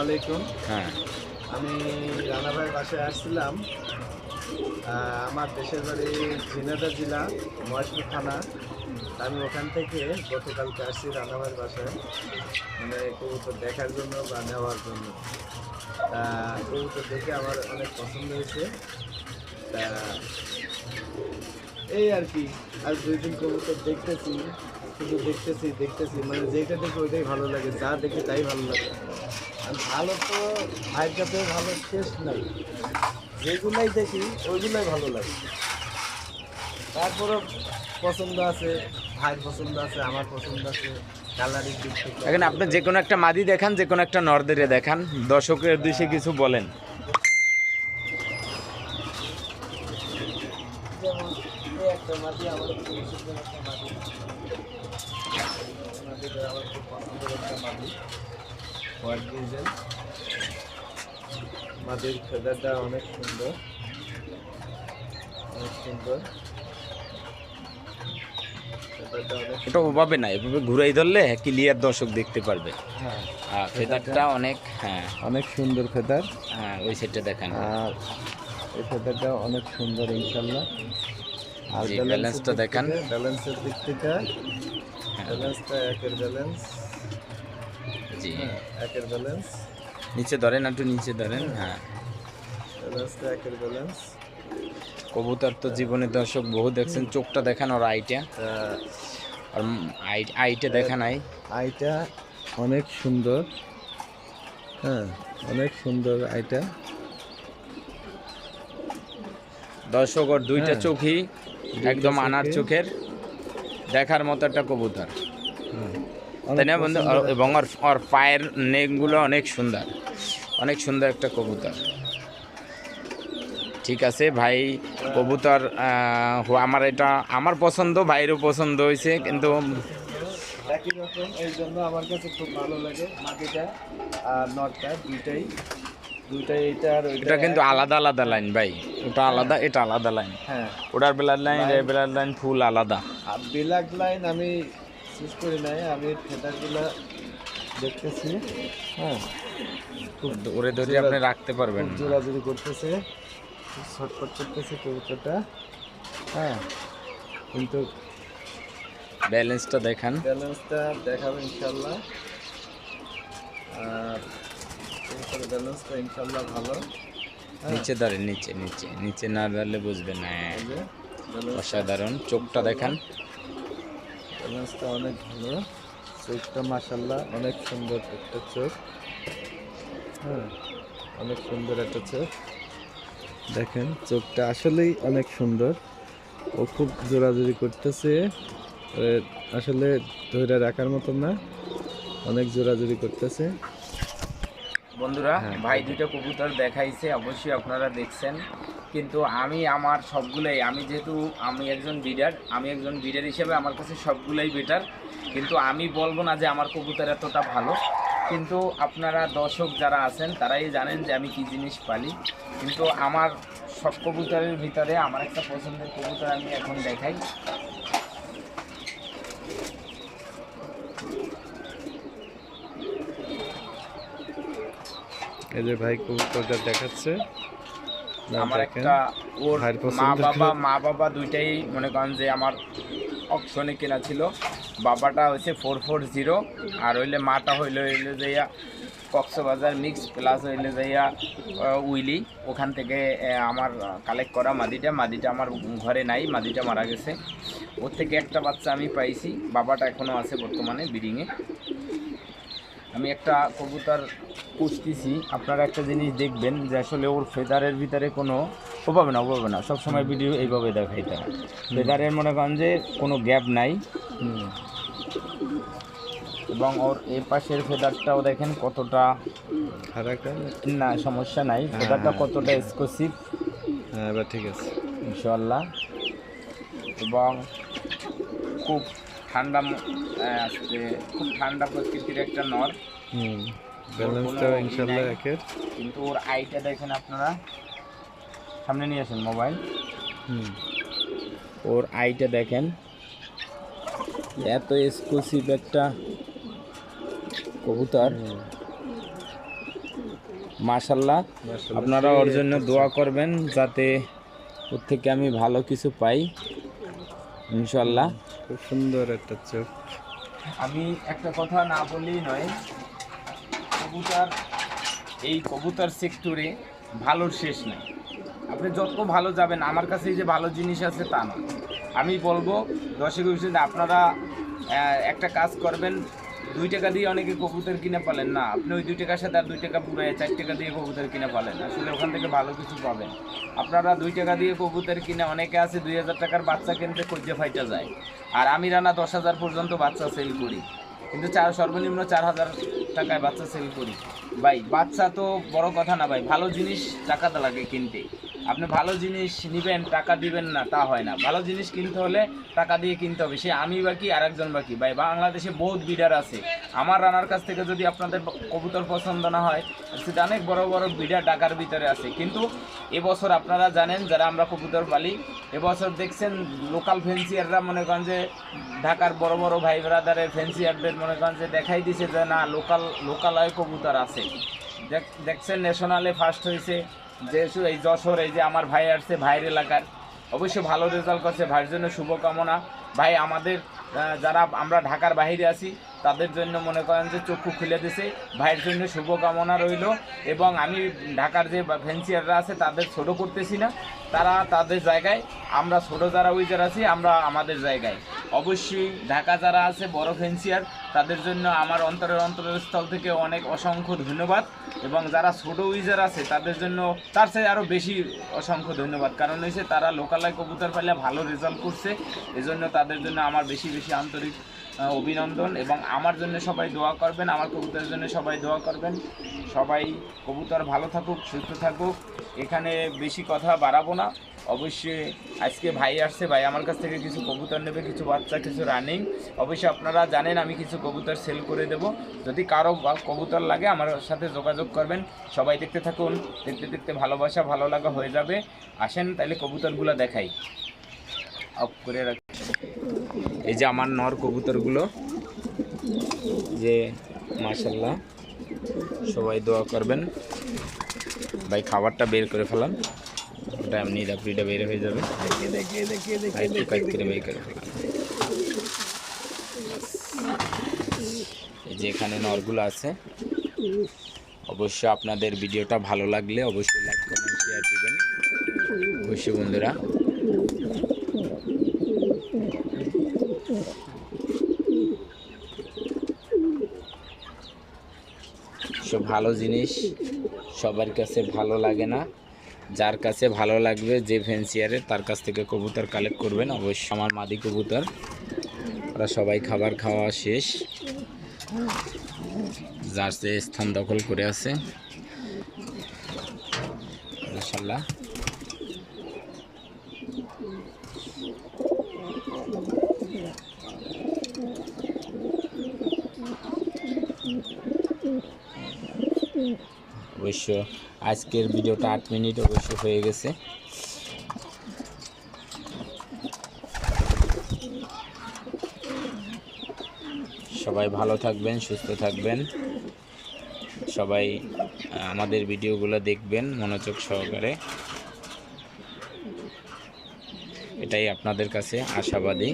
আলাইকুম। হ্যাঁ। আমি বাসায় আসছিলাম। আমার দেশের বাড়ি ঝিনাইদহ জেলা মহেশপুর থানা। আমি ওখান থেকে গতকালকে আসছি রানাভাইয়ের বাসায়। মানে কবুতর দেখার জন্য বা নেওয়ার জন্য। তা কবুতর দেখে আমার অনেক পছন্দ হয়েছে। তা এই আর কি আর দুই দিন কবুতর দেখতেছি শুধু দেখতেছি দেখতেছি। মানে যেটা দেখে ওইটাই ভালো লাগে যা দেখে তাই ভালো লাগে। ভালো তো ভাইয়ের কাছে ভালো শেষ নাই। যেগুলাই দেখি ওইগুলাই ভালো লাগে। তারপরও পছন্দ আছে ভাইয়ের পছন্দ আছে আমার পছন্দ আছে কালারের দিক থেকে এখন আপনি যে কোনো একটা মাদি দেখান যে কোনো একটা নর্দেরে দেখান দর্শকের উদ্দেশ্যে কিছু বলেন। একটা মাটি আমার খুব পছন্দের একটা মাটি মাটিটা আমার খুব পছন্দের একটা মাটি হোয়াইট ডিজেল মাটির ফেদারটা অনেক সুন্দর। অনেক সুন্দর। ওটা ওভাবে না এভাবে ঘুরাই ধরলে ক্লিয়ার দর্শক দেখতে পারবে। হ্যাঁ। আর ফেদারটা অনেক হ্যাঁ। অনেক সুন্দর ফেদার। হ্যাঁ ওই সেটটা দেখান। আর এই ফেদারটা অনেক সুন্দর ইনশাল্লাহ আর ব্যালেন্সটা দেখান। ব্যালেন্সের দিক থেকে ব্যালেন্সটা একের ব্যালেন্স জি। হ্যাঁ একের ব্যালেন্স নিচে ধরেন একটু নিচে ধরেন হ্যাঁ। একের ব্যালেন্স কবুতর তো জীবনে দর্শক বহু দেখছেন চোখটা দেখান ওর আইটা আর আই- আইটা দেখা নাই আইটা অনেক সুন্দর। হ্যাঁ অনেক সুন্দর আইটা দর্শক ওর দুইটা হ্যাঁ। চোখই একদম আনার চোখের দেখার মতো একটা কবুতর। হ্যাঁ, তাই না বন্ধু? এবং ওর ওর পায়ের নেকগুলো অনেক সুন্দর। অনেক সুন্দর একটা কবুতর। ঠিক আছে ভাই কবুতর আমার এটা আমার পছন্দ ভাইয়েরও পছন্দ হয়েছে কিন্তু একই রকম এই জন্য আমার কাছে খুব ভালো লাগে মাটিটা আর নটটা দুইটাই। দুইটাই এইটা আর এটা কিন্তু আলাদা আলাদা লাইন ভাই। ওটা আলাদা এটা আলাদা লাইন। হ্যাঁ। ওটার বেলার লাইন লাইন। ফুল আলাদা। আর লাইন আমি শেষ করি নাই আমি ফেদারগুলা দেখতেছি। হ্যাঁ। ওরে ধরে আপনি রাখতে পারবেন। জোরাজুরি করতেছে। খুব ছটফট করতেছে কবুতরটা হ্যাঁ। কিন্তু ব্যালেন্সটা দেখান। ব্যালেন্সটা দেখাবো ইনশাল্লাহ। আর ব্যালেন্সটা ইনশাল্লাহ ভালো। হ্যাঁ, নিচে ধরেন নিচে নিচে নিচে না ধরলে বুঝবেন না। অসাধারণ। চোখটা দেখান। ব্যালেন্সটা অনেক ভালো। চোখটা মাসাল্লাহ অনেক সুন্দর একটা চোখ। হ্যাঁ অনেক সুন্দর একটা চোখ। দেখেন চোখটা আসলেই অনেক সুন্দর। ও খুব জোরাজুরি করতেছে। আসলে ধরে রাখার মতন না অনেক জোরাজুরি করতেছে। বন্ধুরা হ্যাঁ, ভাই দুটো কবুতর দেখাইছে অবশ্যই আপনারা দেখছেন। কিন্তু আমি আমার সবগুলোই, আমি যেহেতু আমি একজন বিডার আমি একজন বিডার হিসেবে আমার কাছে সবগুলোই বেটার কিন্তু আমি বলব না যে আমার কবুতর এতটা ভালো। কিন্তু আপনারা দর্শক যারা আছেন, তারাই জানেন যে আমি কি জিনিস পালি। কিন্তু আমার সব কবুতরের ভিতরে আমার একটা পছন্দের কবুতর আমি এখন দেখাই। এই যে ভাই কবুতরটা দেখাচ্ছে। আমার। একটা ওর মা বাবা মা বাবা দুইটাই মনে করেন যে আমার অপশনে কেনা ছিল। বাবাটা হচ্ছে ফোর ফোর জিরো আর হইলে মাটা হইলে হইলে যাইয়া কক্সবাজার মিক্স প্লাস হইলে যাইয়া উইলি। ওখান থেকে আমার কালেক্ট করা মাদিটা। মাদিটা আমার ঘরে নাই মাদিটা মারা গেছে। ওর থেকে একটা বাচ্চা আমি পাইছি। বাবাটা এখনও আছে বর্তমানে বিডিংয়ে আমি একটা কবুতর পুষতেছি আপনারা একটা জিনিস দেখবেন যে আসলে ওর ফেদারের ভিতরে কোনো ওভাবে না ওভাবে না। সবসময় ভিডিও এইভাবে দেখাই তারা ফেদারের মনে করেন যে কোনো গ্যাপ নাই। এবং ওর এ পাশের ফেদারটাও দেখেন কতটা না সমস্যা নাই। ফেদারটা কতটা এক্সক্লুসিভ হ্যাঁ এবার ঠিক আছে। ইনশাল্লাহ এবং খুব ঠান্ডা আজকে খুব ঠান্ডা প্রকৃতির একটা নর ব্যালেন্সটা কোনো ই ইনশাল্লাহ নাই। একের। কিন্তু ওর আইটা দেখেন আপনারা সামনে নিয়ে আসেন মোবাইল। হুম। ওর আইটা দেখেন এত এক্সক্লুসিভ একটা কবুতর। মাশাল্লাহ। আপনারা ওর জন্য দোয়া করবেন যাতে ওর থেকে আমি ভালো কিছু পাই। ইনশাল্লাহ। খুব সুন্দর একটা চোখ। আমি একটা কথা না বললেই নয় কবুতর এই কবুতর সেক্টরে ভালোর শেষ নেই। আপনি যত ভালো যাবেন আমার কাছে এই যে ভালো জিনিস আছে তা না। আমি বলব দর্শক হিসেবে আপনারা একটা কাজ করবেন দুই টাকা দিয়ে অনেকে কবুতর কিনে পালেন। না, আপনি ওই দুই টাকার সাথে আর দুই টাকা পুরো চার টাকা দিয়ে কবুতর কিনে পালেন। আসলে ওখান থেকে ভালো কিছু পাবেন। আপনারা দুই টাকা দিয়ে কবুতর কিনে অনেকে আছে দুই হাজার টাকার বাচ্চা কিনতে কজ্জে ফাইটা যায়। আর আমি রানা দশ হাজার পর্যন্ত বাচ্চা সেল করি। কিন্তু চার সর্বনিম্ন চার হাজার টাকায় বাচ্চা সেল করি। ভাই, বাচ্চা তো বড় কথা না ভাই, ভালো জিনিস টাকাতে লাগে কিনতে। আপনি ভালো জিনিস নেবেন, টাকা দিবেন না, তা হয় না। ভালো জিনিস কিনতে হলে টাকা দিয়ে কিনতে হবে। সে আমি বাকি আরেকজন বাকি ভাই, বাংলাদেশে বহুত বিডার আছে। আমার রানার কাছ থেকে যদি আপনাদের কবুতর পছন্দ না হয়, সেটা অনেক বড় বড় বিডার ঢাকার ভিতরে আছে। কিন্তু এবছর আপনারা জানেন, যারা আমরা কবুতর পালি, এবছর দেখছেন লোকাল ফেন্সিয়াররা মনে করেন যে, ঢাকার বড় বড় ভাই ব্রাদারের ফেন্সিয়ারদের মনে করেন যে, দেখাই দিছে যে, না লোকাল লোকালয় কবুতর আছে। দেখ- দেখছেন ন্যাশনালে ফার্স্ট হয়েছে যে শু- এই যশোর, এই যে আমার ভাই আসছে ভাইয়ের এলাকার, অবশ্যই ভালো রেজাল্ট করছে। ভাইয়ের জন্য শুভকামনা। ভাই, আমাদের যারা আমরা ঢাকার বাহিরে আছি তাদের জন্য মনে করেন যে চক্ষু খুলে দিছে। ভাইয়ের জন্য শুভকামনা রইল এবং আমি ঢাকার যে ফ্যান্সিয়াররা আছে তাদের ছোট করতেছি না। তারা তাদের জায়গায়, আমরা ছোট যারা উইজার আছি, আমরা আমাদের জায়গায়। অবশ্যই ঢাকা যারা আছে, বড় ফেন্সিয়ার, তাদের জন্য আমার অন্তরের অন্তরের স্থল থেকে অনেক অসংখ্য ধন্যবাদ এবং যারা ছোট উইজার আছে, তাদের জন্য তার চেয়ে আরও বেশি অসংখ্য ধন্যবাদ। কারণ হয়েছে তারা লোকালয় কবুতর পাইলে ভালো রেজাল্ট করছে, এজন্য তাদের জন্য আমার বেশি বেশি আন্তরিক অভিনন্দন এবং আমার জন্য সবাই দোয়া করবেন, আমার কবুতরের জন্য সবাই দোয়া করবেন। সবাই কবুতর ভালো থাকুক, সুস্থ থাকুক। এখানে বেশি কথা বাড়াবো না। অবশ্যই আজকে ভাই আসছে, ভাই আমার কাছ থেকে কিছু কবুতর নেবে, কিছু বাচ্চা, কিছু রানিং অবশ্যই আপনারা জানেন, আমি কিছু কবুতর সেল করে দেব। যদি কারও কবুতর লাগে, আমার সাথে যোগাযোগ করবেন। সবাই দেখতে থাকুন, দেখতে দেখতে ভালোবাসা, ভালো লাগা হয়ে যাবে। আসেন তাহলে কবুতরগুলো দেখাই। অফ করে রাখ। এই যে আমার নর কবুতরগুলো। যে মাশাল্লাহ সবাই দোয়া করবেন। ভাই, খাবারটা বের করে ফেলাম ওটা এমনি ডাবরিটা বের হয়ে যাবে। বের করে এই যে এখানে নরগুলো আছে। অবশ্যই আপনাদের ভিডিওটা ভালো লাগলে অবশ্যই লাইক কমেন্ট শেয়ার দিবেন। অবশ্যই বন্ধুরা। সব ভালো জিনিস, সবার কাছে ভালো লাগে না। যার কাছে ভালো লাগবে, যে ফেন্সিয়ারে তার কাছ থেকে কবুতর কালেক্ট করবেন। অবশ্যই আমার মাদি কবুতর। ওরা সবাই খাবার খাওয়া শেষ। যার সে স্থান দখল করে আছে। ইনশাল্লাহ অবশ্য আজকের ভিডিওটা আট মিনিট অবশ্য হয়ে গেছে। সবাই ভালো থাকবেন, সুস্থ থাকবেন। সবাই আমাদের ভিডিওগুলো দেখবেন মনোযোগ সহকারে। এটাই আপনাদের কাছে আশাবাদী।